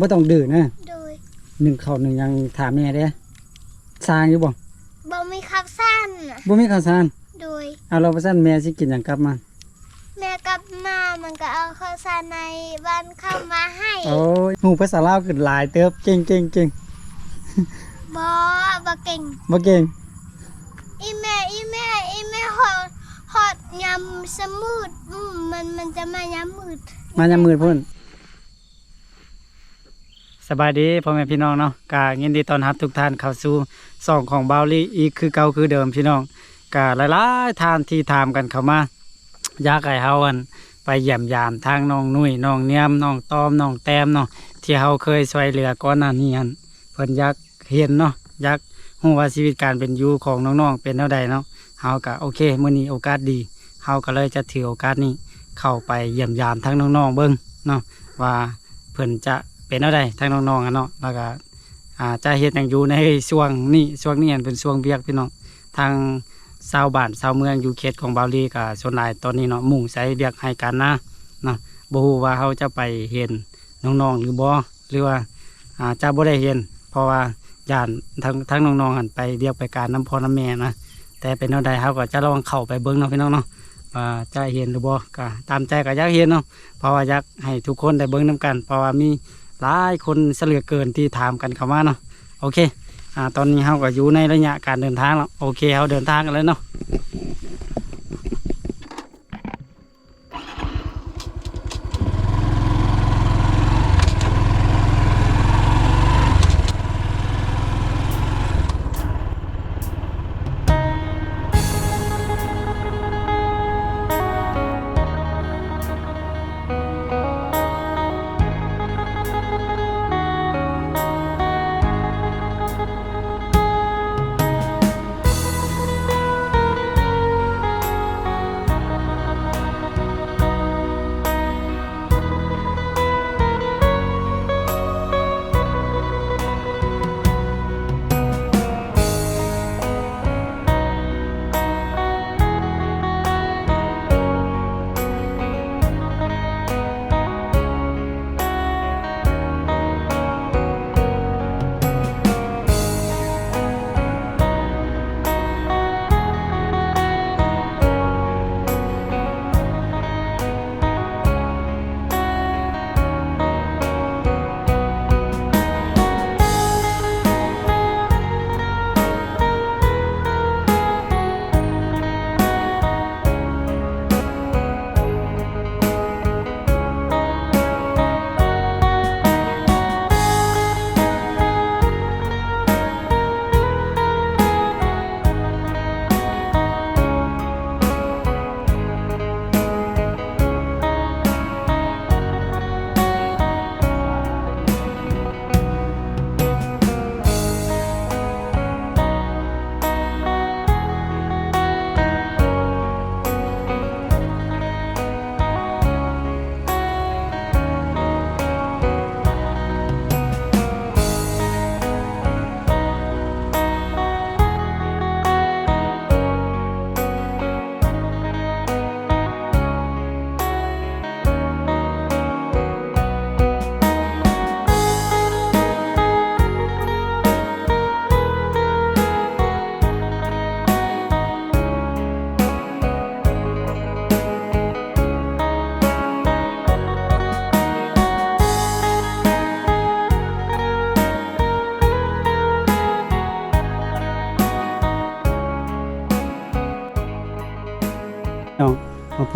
บ่ต้องดื้อนะโดยหนึ่งข้าวหนึ่งยังถามแม่เด้สร้างอยู่บ่บ่มีข้าวสั้นน่ะบ่มีข้าวสารโดย เอาเราไปสั่นแม่สิกินหยังกลับมาแม่กลับมามันก็เอาข้าวสารในบ้านเข้ามาให้โอ้ยฮู้ภาษาลาวขึ้นหลายเติบเก่งเก่งเก่งบ่บ่เก่ง บ่เก่งอีแม่อีแม่อีแม่หอดหอดยำสมูดอืมมันมันจะมายำมืด มายามมืดพุ่น สบายดีพ่อแม่พี่น้องเนาะกายินดีตอนรับทุกท่านเข้าสู่ช่องของบาวลี่อีกคือเก่าคือเดิมพี่น้องกาหลายๆท่านที่ถามกันเข้ามาอยากให้เฮาอันไปเยี่ยมยามทางน้องนุ่ยน้องเนียมน้องตอมน้องแต้มเนาะที่เฮาเคยช่วยเหลือก่อนหน้านี้อันเพิ่นอยากเห็นเนาะอยากฮู้ว่าชีวิตการเป็นอยู่ของน้องๆเป็นแนวใดเนาะเฮาก็โอเคมื้อนี้โอกาสดีเฮาก็เลยจะถือโอกาสนี้เข้าไปเยี่ยมยามทั้งน้องๆเบิ้งเนาะว่าเพิ่นจะ เป็นอะไรทั้งน้องๆอะเนาะแล้วก็อ่าจะเฮ็ดหยังอยู่ในช่วงนี้ช่วงนี้อันเป็นช่วงเวียกพี่น้องทางชาวบ้านชาวเมืองอยู่เขตของบาวลีกับส่วนหลายตอนนี้เนาะมุ่งใช้เวียกให้กันนะเนาะบ่ฮู้ว่าเขาจะไปเห็นน้องๆหรือบ่หรือว่าอ่าจะบ่ได้เห็น เพราะว่าย่านทั้งทั้งน้องๆหันไปเรียกไปการน้ำพอน้ำแม่นะแต่เป็นแนวใดเขาก็จะลองเข้าไปเบิ่งเนาะพี่น้องเนาะว่าจะเห็นหรือบ่ก็ตามใจก็อยากเห็นเนาะเพราะว่าอยากให้ทุกคนได้เบิ่งนํกัน เพราะว่ามี หลายคนเสลือเกินที่ถามกันเข้ามาเนาะโอเคอ่าตอนนี้เขาก็อยู่ในระยะการเดินทางแล้วโอเคเขาเดินทางกันแล้วเนาะ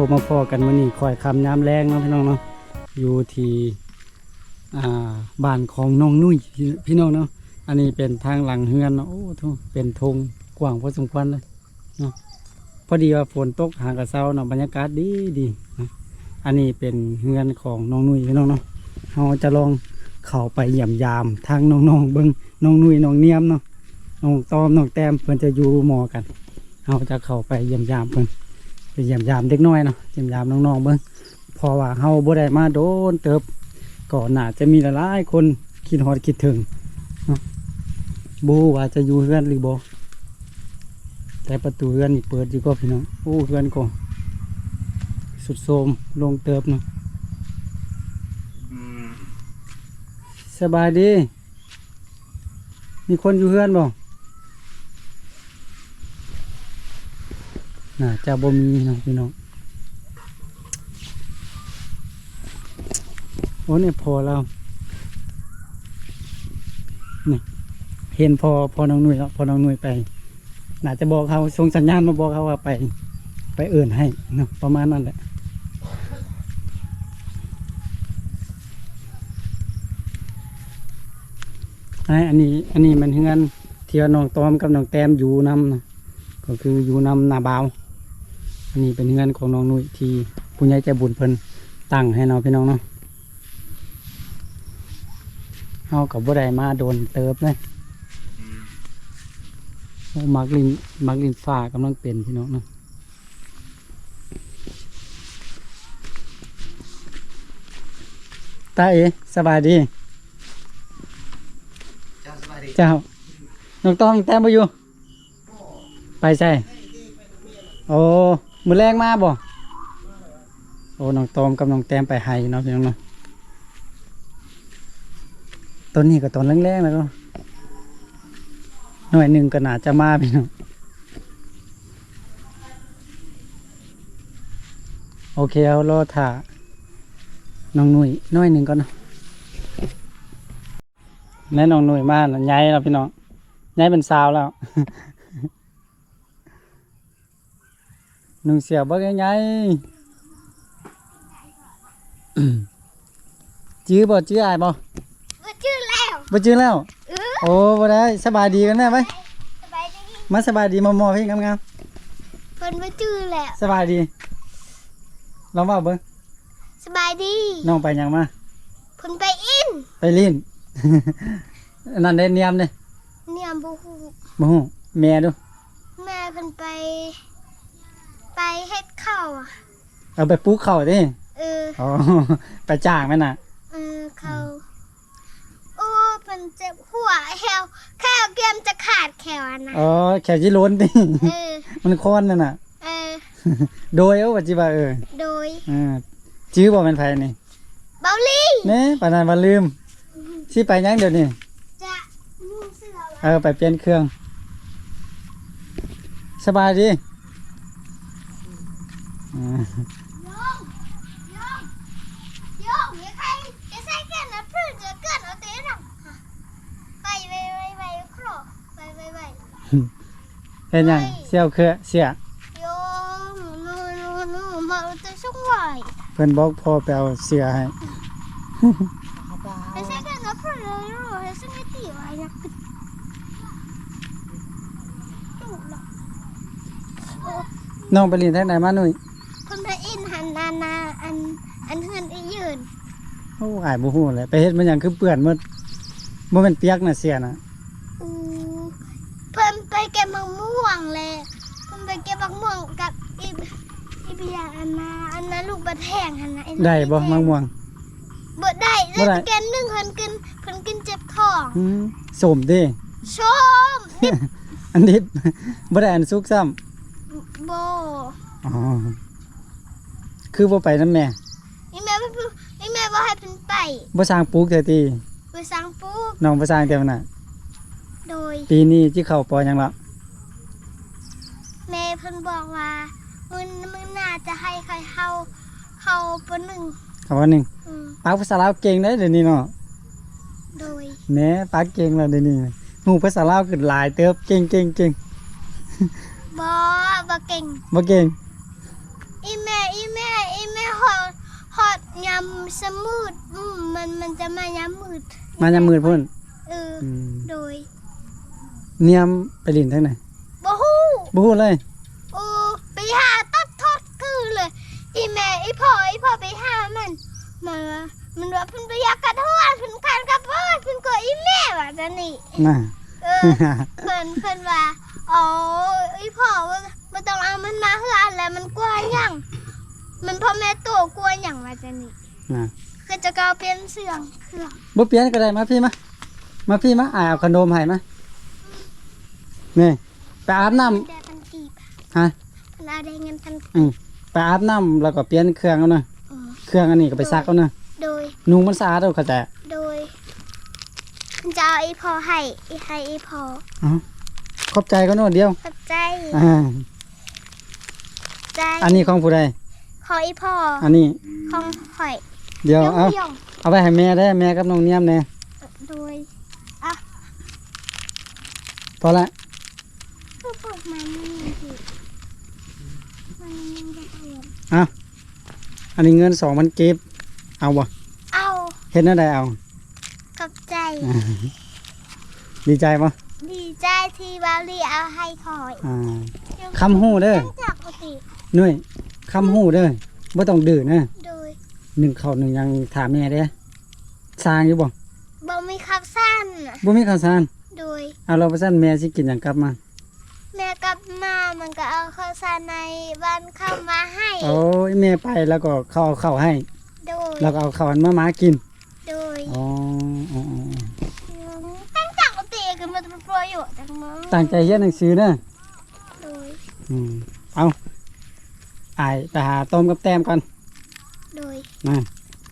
บมาพอกันมื้อนี้คอยคำน้ำแรงเนาะพี่น้องเนาะอยู่ที่บ้านของน้องนุ่ยพี่น้องเนาะอันนี้เป็นทางหลังเฮือนเนาะโอ้ทุเป็นธงกว้างพอสมควรเลยเนาะพอดีว่าฝนตกหางกระเซาเนาะบรรยากาศดีดีนะอันนี้เป็นเฮือนของน้องนุ่ยพี่น้องเนาะเราจะลองเข้าไปเยี่ยมยามทางน้องๆเบิ้งน้องนุ่ยน้องเนียมเนาะน้องตอมน้องแต้มเพิ่อนจะอยู่หมอกันเราจะเข้าไปเยี่ยมยามเพิ่อน ไปเยี่ยมยามเด็กน้อยเนาะเยี่ยมยามน้องๆเบิ่งเพอว่าเฮาบ่ได้มาโดนเติบก่อนน่าจะมีหลายๆคนคิดฮอดคิดถึงเนาะบ่รู้ว่าจะอยู่เฮือนหรือบ่แต่ประตูเฮือนนี่เปิดอยู่ก็พี่น้องโอ้เฮือนก็สุดโทรมลงเติบเนาะสสบายดี มีคนอยู่เฮือนบ่ น่าจะบ่มีนะพี่น้องโอ้เนี่ยพอแล้วนี่เห็นพอพอน้องหนุ่ยแล้วพอน้องหนุ่ยไป น่าจะบอกเขาส่งสัญญาณมาบอกเขาว่าไป ไปเอื่นให้เนาะประมาณนั้นแหละไอ้อันนี้อันนี้มันเฮือนเที่ยวน้องตอมกับน้องแต้มอยู่นำนะก็คืออยู่นำนาบาว อันนี้เป็นเฮือนของน้องนุ้ยที่ผู้ใหญ่ใจบุญเพิ่นตั้งให้น้องพี่น้องเนาะเฮากับบ่ได้มาโดนเติบเลยโอ้มักลินมักลินฟ้ากำลังเป็นพี่น้องเนาะตาเอสบายดี เจ้าสบายดี เจ้าน้องต้องแต้มไปอยู่ ไปใช่ โอ้ มือแรงมาบ่โอ้น้องตอมกับน้องแต้มไปไห้เนาะพี่น้องเนาะต้นนี้ก็ต้นแรงๆแล้วก็หน่วยหนึ่งก็น่าจะมาพี่น้องโอเคเอารอถ่าน้องหนุ่ยหน้อยหนึ่งก่อนเนาะแม่น้องหนุ่ยมาแล้วย้ายแล้วพี่น้องย้ายเป็นสาวแล้ว หนุ่งเสียบ่ย้ายๆอืมจื้อบ่จื้ออายบ่ว่าชื่อแล้วบ่จื้อแล้วเออโอ้บ่ได้สบายดีกันแน่ไว้สบายดีมาสบายดีมามอพี่งามเพิ่นว่าชื่อแล้วๆสบายดีลองเว่าเบิ่งสบายดีน้องไปหยังมาเพิ่นไปอินไปลิ้นอันนั่นได้เนียมเด้เนี่ยบ่ฮู้บ่ฮู้แม่ดูแม่เพิ่นไปไป เฮ็ดข้าวอะเอาไปปลูกข้าวเด้เอออ๋อ ไปจ้างแม่น่ะ เออเขาโอ้เป็นเจ็บหัวแขวแขวเกมจะขาดแขวอะนะอ๋อ แขวจิโล้นติเออ มันคอนนั่นน่ะ เออ โดยเอาว่าจิว่าเออโดยอ่าจื้อบ่แม่นไผนี่ Dạ. เบาลี่แหน่ปานนั้นว่าลืมสิไปหยังเดี๋ยวนี้ จะนุ่งเสื้อเออ ไปเปลี่ยนเครื่อง สบายดี เพื่อนจะเกินเอาเต้นอะไปไปไปไปครไปไปไปเฮ็ดหยังเสี่ยวเครือเสียโยงนูนูนูมาเอาแตัวช่วงไหวเพิ่นบอกพ่อไปเอาเสื้อให้อย่ใส่แก่นนะเพื่อนเลยรู้อย่าใส่ไม่ตีไว้นะจุกหรอกโอ้น้องไปเรียนทางไหนมาหนุ่ย คนพระอินทร์หันนานาอัน อันเฮือนอียืนโอ้อายบ่ฮู้แหละไปเฮ็ดมันหยังคือเปื้อนหมดบ่แม่นเปียกน่ะเสียน่ะอูเพิ่นไปเก็บมะม่วงเลยเพิ่นไปเก็บมะม่วงกับอีบอีเบียอันนาอันนั้นลูกบะแทงอันนะอ้ได้บ่มะม่วง บ่ได้บ่ได้ได้แกนหนึงเพิ่นกินเพิ่นกินเจ็บท้องอืมสมเด้ ชมดิบอันนี้ บ่ได้อันสุกซ้ำบ่อ๋อคือบ่ไปนำแม่อีแม่เพิ่นพูดอีแม่บ่ให้เพิ่น ไปบ่สร้างปลูกแต่ตีไปสร้างปลูกน้องบ่สร้างแต่มันน่ะ โดย ปีนี้ที่เข้าปอหยังละแม่เพิ่นบอกว่ามื้อมื้อหน้าจะให้ใครเข้าเข้าปหนึ่งคำว่าหนึงอืมปากภาษาลาวเก่งได้เดี๋ยวนี้เนาะโดย แหน่ปากเก่งแล้วเดี๋ยวนี้ฮู้ภาษาลาวขึ้นหลายเติบเก่งเก่งเก่งบ่บ่เก่งบ่เก่ง อีแม่อีแม่อีแม่หอด หอดยำสมูดอืมมันมันจะมายำมืดมายามมืดพุ่นเออออืมโดยเนียมไปลินทางไหนบ่ฮู้บ่ฮู้เลย โอ้ไปหาตัดทอดคือเลยอีแม่อีพ่ออีพ่อไปหามันมันว่ามันว่าเพิ่นไปอยากกระโดดเพิ่นคันกับพ่อเพิ่นก็อีแม่ว่าจังนี่น่ะ เออ เพิ่นเพิ่นว่า อ๋ออีพ่อว่าบ่ต้องเอามันมาเฮือนแล้วมันกลัวหยัง มันพ่อแม่ตัวกลัวหยังว่าจังนี่น่ะคือจะเกาเป็นเสื่องเครื่องบ่เปลี่ยนก็ได้มาพี่มามาพี่มาอายเอาขนมให้มานี่ไปอาบน้ำได้พันกีบฮะพันอาได้เงินพันอืมไปอาบน้ำแล้วก็เปลี่ยนเครื่องเอานะอ๋อเครื่องอันนี้ก็ไปซักเอานะโดย นุ่งมันสะอาดเอาเข้าใจโดยมันจะเอาอีพอให้อีให้อีพอขอบใจก็โน่นเดียวขอบใจอ่าใจอันนี้ของผู้ใด ขออีพออันนี้ของข่อยเดี๋ยวย่องเอาย่องเอาไปให้แม่ได้แม่กับน้องเนียมแน่โดยพอละผู้ปกมันมันยังผิดมันยังจะเปลี่ยนอันนี้เงินสองพันกีบเอาบ่เอาเฮ็ดนั่นได้เอาขอบใจอ่าดีใจปะดีใจที่บาลีเอาให้ข่อยอ่าคำหู้เด้อตั้งจากปกติหนุ่ย คำหู้เด้อบ่ต้องดื้อนะโดยหนึ่งข้าวหนึ่งยังถามแม่เด้อสร้างอยู่บ่บ่มีคับสั้นน่ะบ่มีข้าวสารโดย เอาเราไปสั่นแม่สิกินหยังกลับมาแม่กลับมามันก็เอาข้าวสารในบ้านเข้ามาให้ โอ้ยแม่ไปแล้วก็เขาเอาข้าวให้ โดย แล้วก็เอาข้าวอันมาหมากินโดยอ๋ออ๋ออ๋อตั้งจากปกติคือมันเป็นประโยชน์จังมั้งตั้งใจเรียนหนังสือเด้อโดย อืมเอา อายไปหาต้มกับแต้มก่อนโดยนะ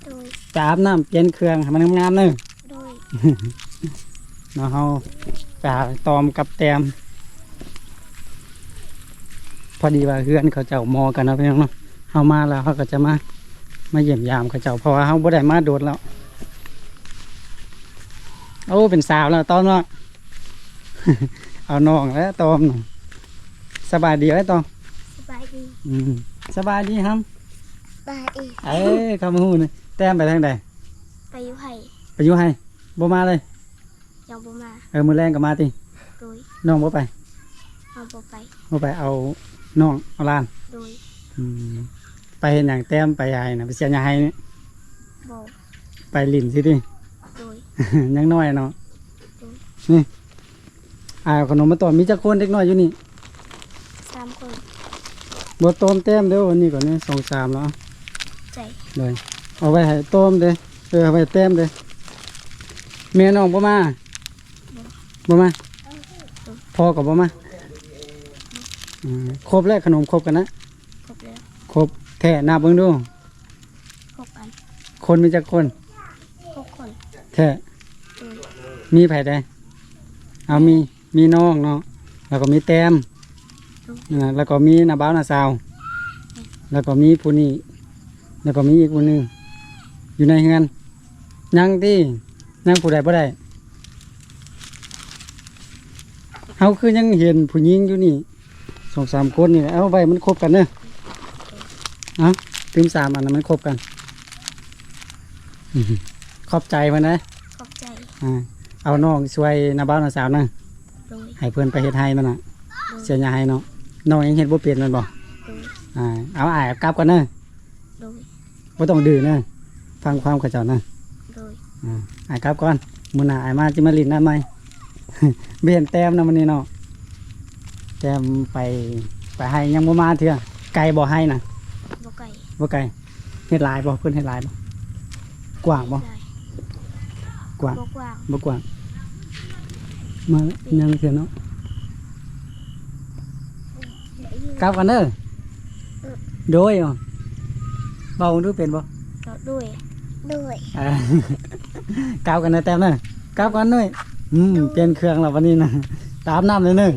โดยจะอาบน้ำเปลี่ยนเครื่องให้มันงามๆเด้อโดยเนาะเฮาไปหาต้มกับแต้มพอดีว่าเพื่อนเขาเจ้ามอกันเนาะพี่น้องเนาะเฮามาแล้วเขาก็จะมามาเยี่ยมยามเขาเจ้าเพราะว่าเฮาบ่ได้มาโดดแล้ว โอ้เป็นสาวแล้วต้อมเนาะ เอาน้องแล้วต้อมน่ะสบายดีไหมต้อมสบาย ดีอืมสบายดีครับสบายดีเอ้ยคำหูนี่แต้มไปทางใดไปอยู่ไผ่ไปอยู่ให้บ่มาเลย ยังบ่มาเออมือแรงก็มาติโดยน้องบ่ไปเอาบ่ไปบ่ไปเอาน้องเอาหลานโดยอืมไปเห็นอย่างแต้มไปยายนะไปเสียยายนี่บ่ไปลิ่นสิติ โดย ยังน้อยเนาะอืมนี่อ่าขนมมาต่อมีจักคนเด็กน้อยอยู่นี่สามคน บ่ต้มแต้มเด้อวันนี้ก่อนนี่สองสามแล้วใจเลยเอาไว้ให้ต้มเด้อเออเอาไว้แต้มเด้อแม่น้องบ่มาบ่มาพ่อก็บ่มาอืมครบแล้วขนมครบกันนะครบแล้วครบแท้นับเบิ่งดูครบอันคนมีจักคนครบคนแท้โดยมีไผได้เอามีมีน้องเนาะแล้วก็มีแต้ม อ่าแล้วก็มีนาบ้าวนาสาว แล้วก็มีผู้นี้แล้วก็มีอีกผู้หนึงอยู่ในเฮือนยังที่ยังผู้ใดบ่ได้เฮาคือยังเห็นผู้หญิงอยู่นี่สองสามคนนี่แหละเอาไว้มันครบกันเนอะเอาถึงสามอันนั้นมันครบกันอื้อหือขอบใจมันนะขอบใจอ่าเอาน้องช่วยนาบ้าวนาสาวนะโดยให้เพื่อนไปเฮ็ดให้มันน่ะเสียยาให้เนาะ น้องยังเฮ็ดบ่เป็นแมันบ่โดยอ่าเอาอ้ายกลับก่อนเด้อโดยบ่ต้องดื้อเด้อฟังความเขาเจ้านะโดยอ่าอ้ายกลับก่อนมื้อหน้าอ้ายมาสิมาลิ้นน้ำใหม่ เบียนแต้มนำมื้อนี้เนาะแต้มไปไปให้ยังบ่มาเทื่อไกลบ่ให้น่ะบ่ไก่บ่ไกลเฮ็ดหลายบ่เพิ่นเฮ็ดหลายบ่กว้างบ่ได้กว้างบ่กว้างบ่กว้างมายังเทื่อเนาะ กลับกันเด้อโดยอะเบาดูเป็นบ่ก็ด้วยด้วยอ่ากลับกันนะแต้มเด้อกลับกันหน่อยอืมเปลี่ยนเครื่องแล้ววันนี้นะตามน้ำเลยเด้อ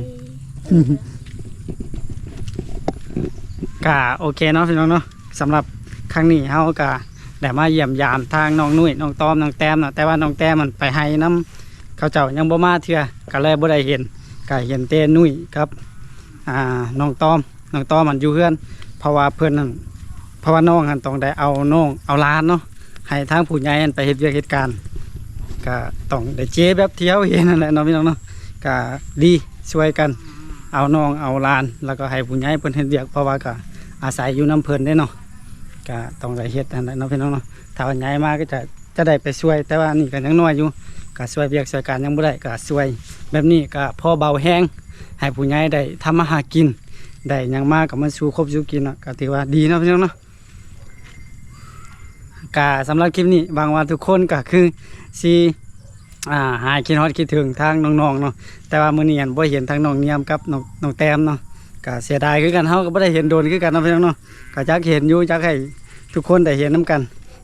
กะโอเคเนาะพี่น้องเนาะสำหรับครั้งนี้เฮากะได้มาเยี่ยมยามทางน้องนุ่ยน้องตอมน้องแต้มเนาะแต่ว่าน้องแต้มมันไปให้น้ำเขาเจ้ายังบ่มาเทื่อก็เลยบ่ได้เห็นก็เห็นแต่นุ่ยครับ อ่าน้องตอมน้องตอมมันอยู่เพื่อนเพราะว่าเพื่อนนั่นเพราะว่าน้องหันต้องได้เอาน้องเอาล้านเนาะให้ทางผู้ใหญ่นั่นไปเฮ็ดเวียกเหตุการณ์ก็ต้องได้เจ๊แบบเที่ยวเห็นนั่นแหละเนาะพี่น้องเนาะก็ดีช่วยกัน เอาน้องเอาลาน แล้วก็ให้ผู้ใหญ่เพิ่นเฮ็ดเวียกเพราะว่าก็อาศัยอยู่น้ำเพิ่นได้เนาะก็ต้องได้เฮ็ดนั่นแหละเนาะพี่น้องเนาะถ้าว่าใหญ่มาก็จะจะได้ไปช่วย แต่ว่านี่ก็ยังน้อยอยู่ก็ช่วยเวียกช่วยการยังบ่ได้ก็ช่วย แบบนี้ก็พอเบาแห้ง ให้ผู้ใหญ่ได้ทำมาหากินได้ยังมากกับมันสู้ครบสู้กินเนาะก็ถือว่าดีเนาะพี่น้องเนาะกาสำหรับคลิปนี้บางวันทุกคนก็คือสิอ่าหายคิดฮอดคิดถึงทางน้องๆเนาะแต่ว่ามื้อนี้อันบ่เห็นทางน้องเนียมกับน้องน้องแต้มเนาะก็เสียดายคือกันเฮาก็บ่ได้เห็นโดนคือกันเนาะพี่น้องเนาะก็จักเห็นอยู่จักให้ทุกคนได้เห็นนํกัน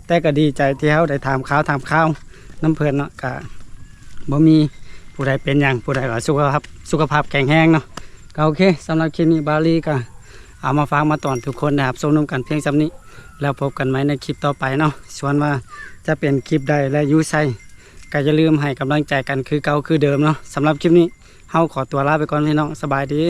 แต่ก็ดีใจที่เฮาได้ถามข่าวถามข่าวน้ำเพลินเนาะก็บ่มี ผู้ใดเป็นอย่างผู้ใดก็สุขภาพสุขภาพแข็งแรงเนาะก็โอเคสำหรับคลิปนี้บาลีก็เอามาฟังมาตอนทุกคนนะครับส่งนมกันเพียงสำนี้ แล้วพบกันไหมในคลิปต่อไปเนาะส่วนว่าจะเป็นคลิปใดและยูไซก็อย่าลืมให้กำลังใจกันคือเก่าคือเดิมเนาะสำหรับคลิปนี้เฮาขอตัวลาไปก่อนพี่น้องสบายดี